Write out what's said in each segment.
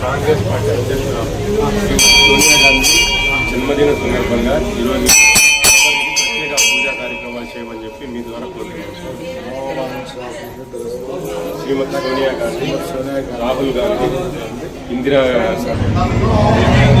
Congress party అధ్యక్షురాలు సోనియా గాంధీ జన్మదిన సందర్భంగా ఈరోజు ప్రత్యేక పూజా కార్యక్రమాలు చేయమని చెప్పి మీ ద్వారా కోరుతున్నాను శ్రీమతి సోనియా గాంధీ రాహుల్ గాంధీ ఇందిరా సోనియా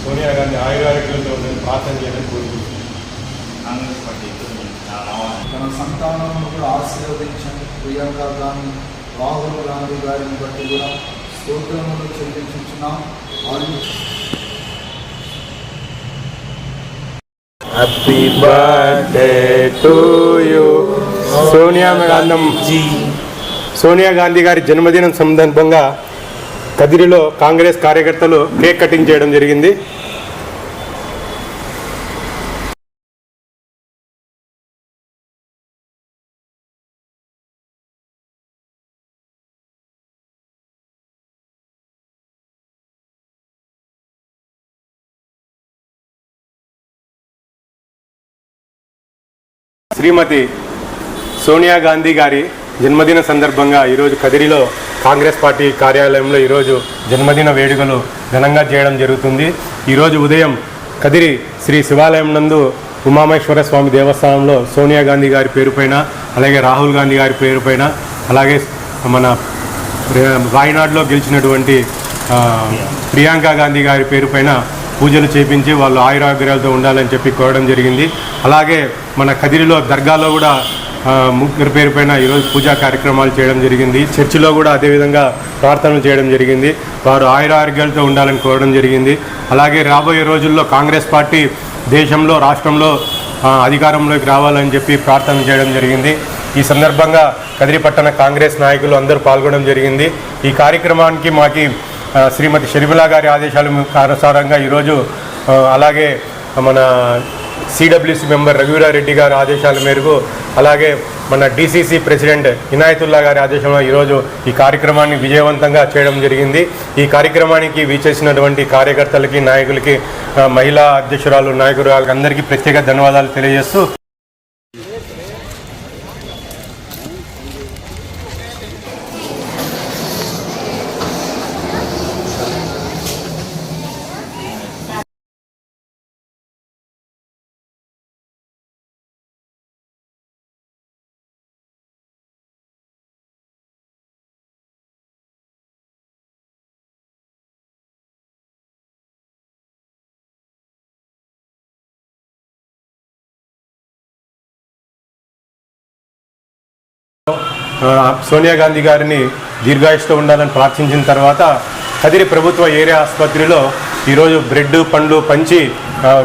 సోనియా గాంధీ ఆయురారోగ్యంతో ఉందని ప్రార్థన చేయడం కోరుకుంటున్నాను కాంగ్రెస్ పార్టీ రావాలి తన సంతానమును కూడా ఆశీర్వదించండి. ప్రియాంక గాంధీ రాహుల్ గాంధీ గారిని బట్టి కూడా స్తోత్రములు చెల్లించున్నాం వాళ్ళు happy birthday to you Sonia Gandhi. Sonia Gandhi గారి జన్మదినం సందర్భంగా కదిరిలో కాంగ్రెస్ కార్యకర్తలు కేక్ కటింగ్ చేయడం జరిగింది. శ్రీమతి సోనియా గాంధీ గారి జన్మదిన సందర్భంగా ఈరోజు కదిరిలో కాంగ్రెస్ పార్టీ కార్యాలయంలో ఈరోజు జన్మదిన వేడుకలు ఘనంగా చేయడం జరుగుతుంది. ఈరోజు ఉదయం కదిరి శ్రీ శివాలయం నందు ఉమామేశ్వర స్వామి దేవస్థానంలో సోనియా గాంధీ గారి పేరుపైన అలాగే రాహుల్ గాంధీ గారి పేరుపైన అలాగే మన రాయనాడులో గెలిచినటువంటి ప్రియాంక గాంధీ గారి పేరుపైన పూజలు చేపించి వాళ్ళు ఆయురాగ్రహాలతో ఉండాలని చెప్పి కోరడం జరిగింది. అలాగే మన కదిరిలో దర్గాలో కూడా ముగ్గురు ముగ్గురు పేరుపైన ఈరోజు పూజా కార్యక్రమాలు చేయడం జరిగింది. చర్చిలో కూడా అదేవిధంగా ప్రార్థనలు చేయడం జరిగింది. వారు ఆయురారోగ్యాలతో ఉండాలని కోరడం జరిగింది. అలాగే రాబోయే రోజుల్లో కాంగ్రెస్ పార్టీ దేశంలో రాష్ట్రంలో అధికారంలోకి రావాలని చెప్పి ప్రార్థన చేయడం జరిగింది. ఈ సందర్భంగా కదిరిపట్టణ కాంగ్రెస్ నాయకులు అందరూ పాల్గొనడం జరిగింది. ఈ కార్యక్రమానికి మాకి శ్రీమతి షర్మిలా గారి ఆదేశాల అనుసారంగా ఈరోజు అలాగే మన సిడబ్ల్యూసి మెంబర్ రఘువీరారెడ్డి గారి ఆదేశాల మేరకు అలాగే మన డిసిసి ప్రెసిడెంట్ ఇనాయతుల్లా గారి ఆదేశంలో ఈరోజు ఈ కార్యక్రమాన్ని విజయవంతంగా చేయడం జరిగింది. ఈ కార్యక్రమానికి వీచేసినటువంటి కార్యకర్తలకి నాయకులకి మహిళా అధ్యక్షురాలు నాయకురాలు అందరికీ ప్రత్యేక ధన్యవాదాలు తెలియజేస్తూ సోనియా గాంధీ గారిని దీర్ఘాయుష్తో ఉండాలని ప్రార్థించిన తర్వాత కదిరి ప్రభుత్వ ఏరియా ఆసుపత్రిలో ఈరోజు బ్రెడ్ పండ్లు పంచి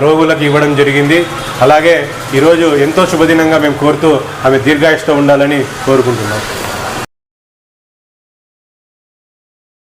రోగులకు ఇవ్వడం జరిగింది. అలాగే ఈరోజు ఎంతో శుభదినంగా మేము కోరుతూ ఆమె దీర్ఘాయుష్తో ఉండాలని కోరుకుంటున్నాం.